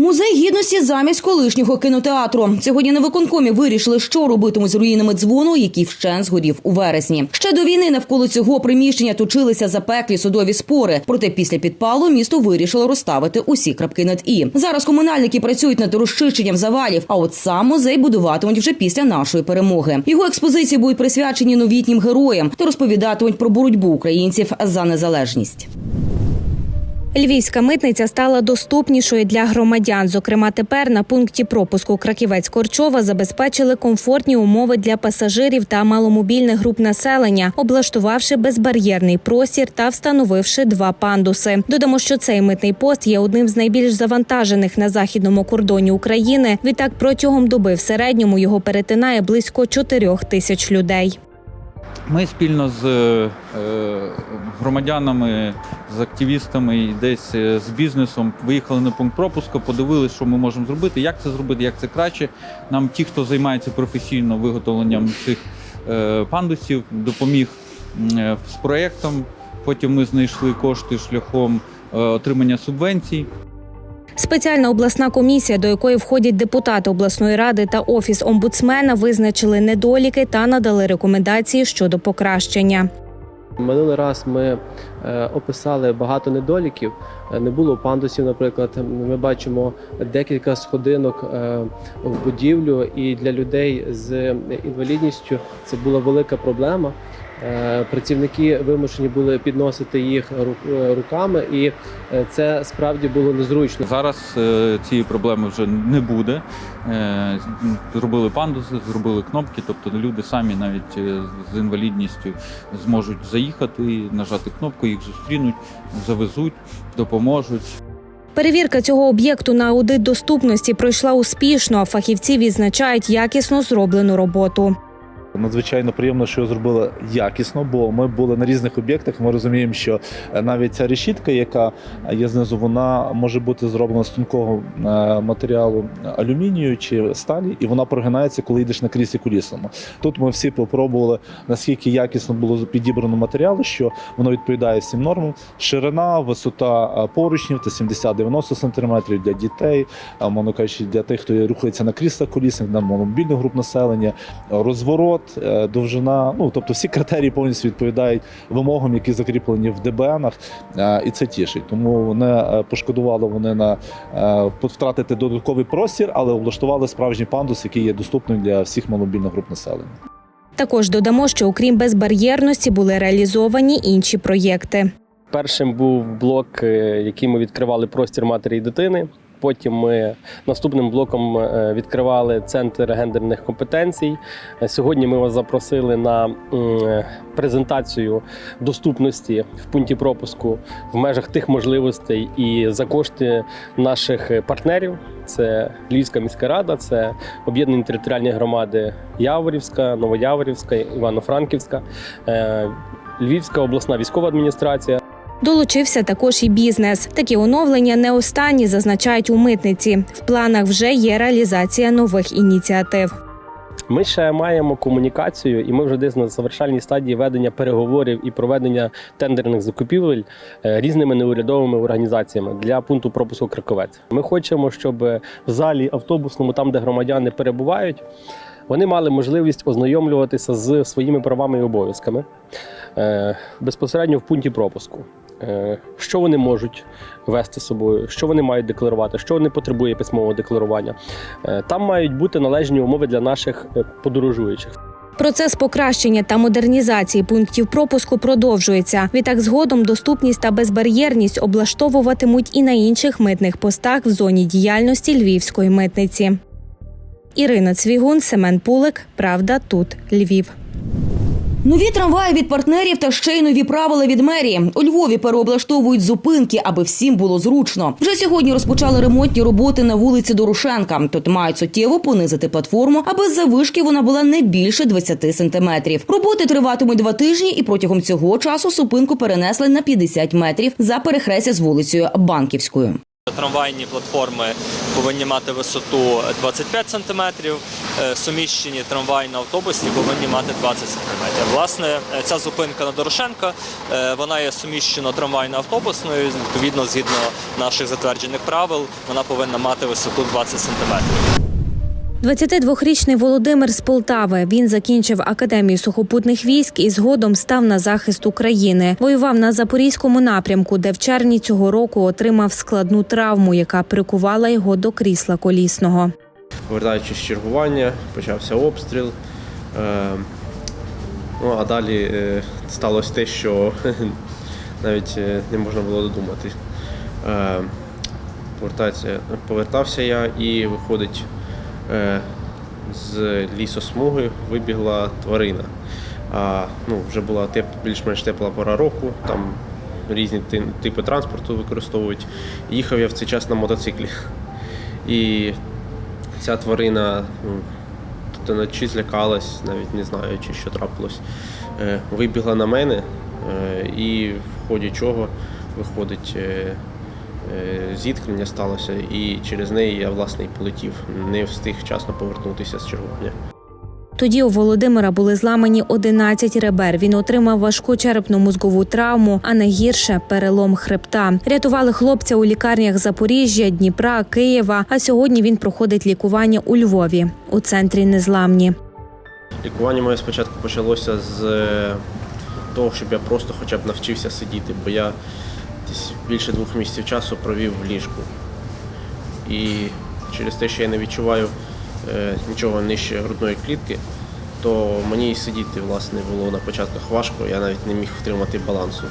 Музей гідності замість колишнього кінотеатру. Сьогодні на виконкомі вирішили, що робитимуть з руїнами дзвону, який вщен згорів у вересні. Ще до війни навколо цього приміщення точилися запеклі судові спори. Проте після підпалу місто вирішило розставити усі крапки над і. Зараз комунальники працюють над розчищенням завалів. А от сам музей будуватимуть вже після нашої перемоги. Його експозиції будуть присвячені новітнім героям та розповідатимуть про боротьбу українців за незалежність. Львівська митниця стала доступнішою для громадян. Зокрема, тепер на пункті пропуску Краківець-Корчова забезпечили комфортні умови для пасажирів та маломобільних груп населення, облаштувавши безбар'єрний простір та встановивши два пандуси. Додамо, що цей митний пост є одним з найбільш завантажених на західному кордоні України. Відтак протягом доби в середньому його перетинає близько 4 тисяч людей. Ми спільно з е, громадянами, з активістами і десь е, з бізнесом виїхали на пункт пропуску, подивилися, що ми можемо зробити, як це зробити, як це краще. Нам ті, хто займається професійно виготовленням цих е, пандусів, допоміг з проєктом. Потім ми знайшли кошти шляхом отримання субвенцій. Спеціальна обласна комісія, до якої входять депутати обласної ради та офіс омбудсмена, визначили недоліки та надали рекомендації щодо покращення. Минулий раз ми е, описали багато недоліків. Е, Не було пандусів, наприклад. Ми бачимо декілька сходинок е, в будівлю, і для людей з інвалідністю це була велика проблема. Е, Працівники вимушені були підносити їх е, руками, і е, це справді було незручно. Зараз цієї проблеми вже не буде. Зробили пандуси, зробили кнопки, тобто люди самі навіть з інвалідністю зможуть заїхати, нажати кнопку, їх зустрінуть, завезуть, допоможуть. Перевірка цього об'єкту на аудит доступності пройшла успішно. а Фахівці відзначають якісно зроблену роботу. Надзвичайно приємно, що зробили якісно, бо ми були на різних об'єктах. Ми розуміємо, що е, навіть ця решітка, яка є знизу, вона може бути зроблена з тонкого е, матеріалу алюмінію чи сталі, і вона прогинається, коли йдеш на кріслі колісному. Тут ми всі попробували, наскільки якісно було підібрано матеріали, що воно відповідає всім нормам. Ширина, висота е, поручнів це 70-90 см для дітей, кажучи, для тих, хто рухається на кріслах колісних, на мобільних груп населення, розворот, довжина. Ну тобто всі критерії повністю відповідають вимогам, які закріплені в ДБНах, е, і це тішить. Тому не е, пошкодували вони на е, втратити додатковий простір, але облаштували справжній пандус, який є доступним для всіх маломобільних груп населення. Також додамо, що окрім безбар'єрності були реалізовані інші проєкти. Першим був блок, е, який ми відкривали простір матері і дитини. Потім ми наступним блоком е, відкривали центр гендерних компетенцій. Е, Сьогодні ми вас запросили на е, презентацію доступності в пункті пропуску в межах тих можливостей і за кошти наших партнерів. Це Львівська міська рада, це об'єднані територіальні громади Яворівська, Новояворівська, Івано-Франківська, Львівська обласна військова адміністрація. Долучився також і бізнес. Такі оновлення не останні зазначають у митниці. В планах вже є реалізація нових ініціатив. Ми ще маємо комунікацію, і ми вже десь на завершальній стадії ведення переговорів і проведення тендерних закупівель е, різними неурядовими організаціями для пункту пропуску Краковець. Ми хочемо, щоб в залі автобусному, там де громадяни перебувають, вони мали можливість ознайомлюватися з своїми правами і обов'язками е, безпосередньо в пункті пропуску. Е, Що вони можуть вести з собою, що вони мають декларувати, що не потребує письмового декларування. Е, Там мають бути належні умови для наших е, подорожуючих. Процес покращення та модернізації пунктів пропуску продовжується. Відтак, згодом доступність та безбар'єрність облаштовуватимуть і на інших митних постах в зоні діяльності львівської митниці. Ірина Цвігун, Семен Пулик. Правда, тут Львів. Нові трамваї від партнерів та ще й нові правила від мерії. У Львові переоблаштовують зупинки, аби всім було зручно. Вже сьогодні розпочали ремонтні роботи на вулиці Дорошенка. Тут мають суттєво понизити платформу, аби з завишки вона була не більше 20 сантиметрів. Роботи триватимуть два тижні, і протягом цього часу зупинку перенесли на 50 метрів за перехрестя з вулицею Банківською. Трамвайні платформи повинні мати висоту 25 см, суміщені трамвайно-автобусні повинні мати 20 см. Власне, е, ця зупинка на Дорошенка, е, вона є суміщена трамвайно-автобусною, відповідно, згідно наших затверджених правил, вона повинна мати висоту 20 см. 22-річний Володимир з Полтави. Він закінчив академію сухопутних військ і згодом став на захист України. Воював на запорізькому напрямку, де в червні цього року отримав складну травму, яка прикувала його до крісла колісного. Повертаючись з чергування, почався обстріл. Е, ну, а далі е, сталося те, що навіть е, не можна було додумати. Повертався я і виходить з лісосмуги вибігла тварина. А, ну, вже була теп, більш-менш тепла пора року, там різні типи транспорту використовують. Їхав я в цей час на мотоциклі. І ця тварина ну, тобто, чи злякалась, навіть не знаю, чи що трапилось. Е, Вибігла на мене, е, і в ході чого виходить е, е, зіткнення сталося, і через неї я власне і полетів. Не встиг вчасно повернутися з чергування. Тоді у Володимира були зламані 11 ребер. Він отримав важку черепно-мозгову травму, а найгірше перелом хребта. Рятували хлопця у лікарнях Запоріжжя, Дніпра, Києва. А сьогодні він проходить лікування у Львові у центрі незламні. Лікування моє спочатку почалося з е, того, щоб я просто хоча б навчився сидіти, бо я десь більше двох місяців часу провів в ліжку. І через те, що я не відчуваю е, нічого нижче грудної клітки, то мені і сидіти власне було на початках важко, я навіть не міг втримати балансу.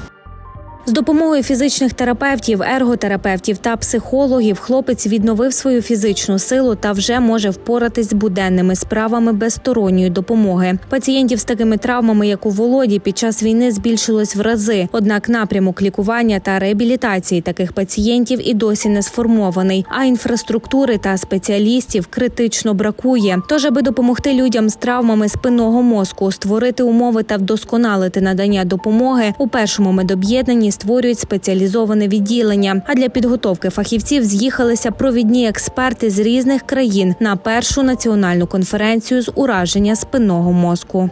З допомогою фізичних терапевтів, ерготерапевтів та психологів хлопець відновив свою фізичну силу та вже може впоратись з буденними справами без сторонньої допомоги. Пацієнтів з такими травмами, як у Володі, під час війни збільшилось в рази. Однак напрямок лікування та реабілітації таких пацієнтів і досі не сформований. А інфраструктури та спеціалістів критично бракує. Тож, аби допомогти людям з травмами спинного мозку, створити умови та вдосконалити надання допомоги, у першому медоб'єднанні створюють спеціалізоване відділення. А для підготовки фахівців з'їхалися провідні експерти з різних країн на першу національну конференцію з ураження спинного мозку.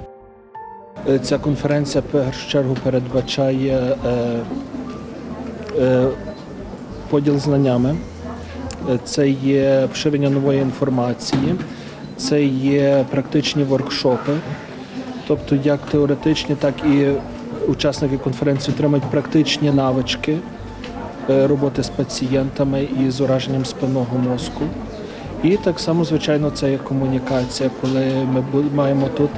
Е, Ця конференція першу чергу передбачає е, е, поділ знаннями, це є поширення нової інформації, це є практичні воркшопи, тобто як теоретичні, так і учасники конференції отримають практичні навички е, роботи з пацієнтами і з ураженням спинного мозку. І так само, звичайно, це є комунікація, коли ми маємо тут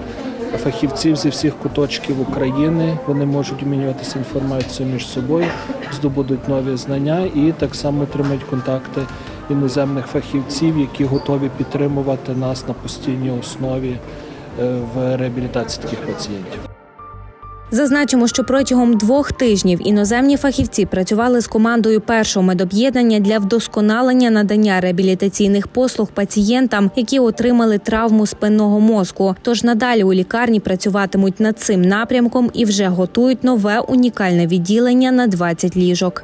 фахівців зі всіх куточків України. Вони можуть обмінюватися інформацією між собою, здобудуть нові знання і так само отримають контакти іноземних фахівців, які готові підтримувати нас на постійній основі е, в реабілітації таких пацієнтів. Зазначимо, що протягом двох тижнів іноземні фахівці працювали з командою першого медоб'єднання для вдосконалення надання реабілітаційних послуг пацієнтам, які отримали травму спинного мозку. Тож надалі у лікарні працюватимуть над цим напрямком і вже готують нове унікальне відділення на 20 ліжок.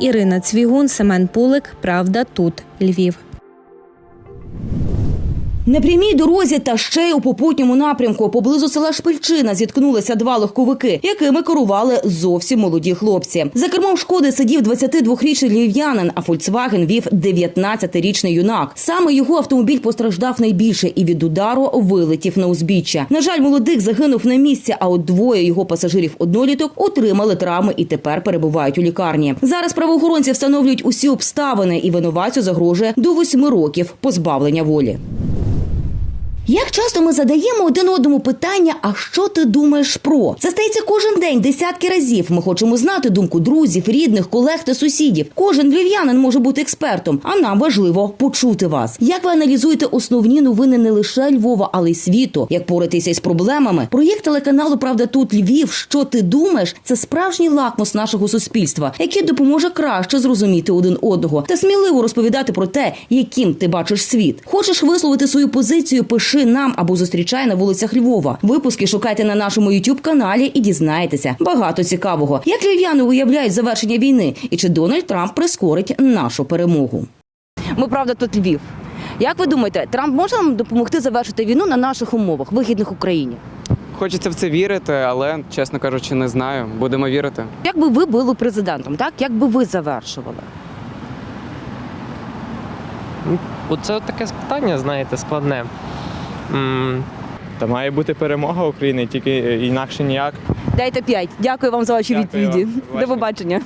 Ірина Цвігун, Семен Пулик. Правда, тут Львів. На прямій дорозі та ще й у попутньому напрямку поблизу села Шпильчина зіткнулися два легковики, якими керували зовсім молоді хлопці. За кермом шкоди сидів 22-річний львів'янин, а Фольксваген вів 19-річний юнак. Саме його автомобіль постраждав найбільше і від удару вилетів на узбіччя. На жаль, молодик загинув на місці, а от двоє його пасажирів одноліток отримали травми і тепер перебувають у лікарні. Зараз правоохоронці встановлюють усі обставини, і винуватцю загрожує до восьми років позбавлення волі. Як часто ми задаємо один одному питання, а що ти думаєш про? Це стається кожен день, десятки разів. Ми хочемо знати думку друзів, рідних, колег та сусідів. Кожен львів'янин може бути експертом, а нам важливо почути вас. Як ви аналізуєте основні новини не лише Львова, але й світу? Як поратися із проблемами? Проєкт телеканалу Правда тут Львів. Що ти думаєш? Це справжній лакмус нашого суспільства, який допоможе краще зрозуміти один одного та сміливо розповідати про те, яким ти бачиш світ. Хочеш висловити свою позицію? Пиши машин нам або зустрічає на вулицях Львова. Випуски шукайте на нашому youtube каналі і дізнаєтеся багато цікавого. Як львів'яни уявляють завершення війни і чи Дональд Трамп прискорить нашу перемогу? Ми правда тут Львів. Як ви думаєте, Трамп може нам допомогти завершити війну на наших умовах, вигідних Україні? Хочеться в це вірити, але чесно кажучи, не знаю. Будемо вірити. Як би ви були президентом, так як би ви завершували? Оце таке питання, знаєте, складне. Та має бути перемога України, тільки інакше ніяк. Дайте п'ять. Дякую вам за ваші Дякую відповіді. вам. До побачення.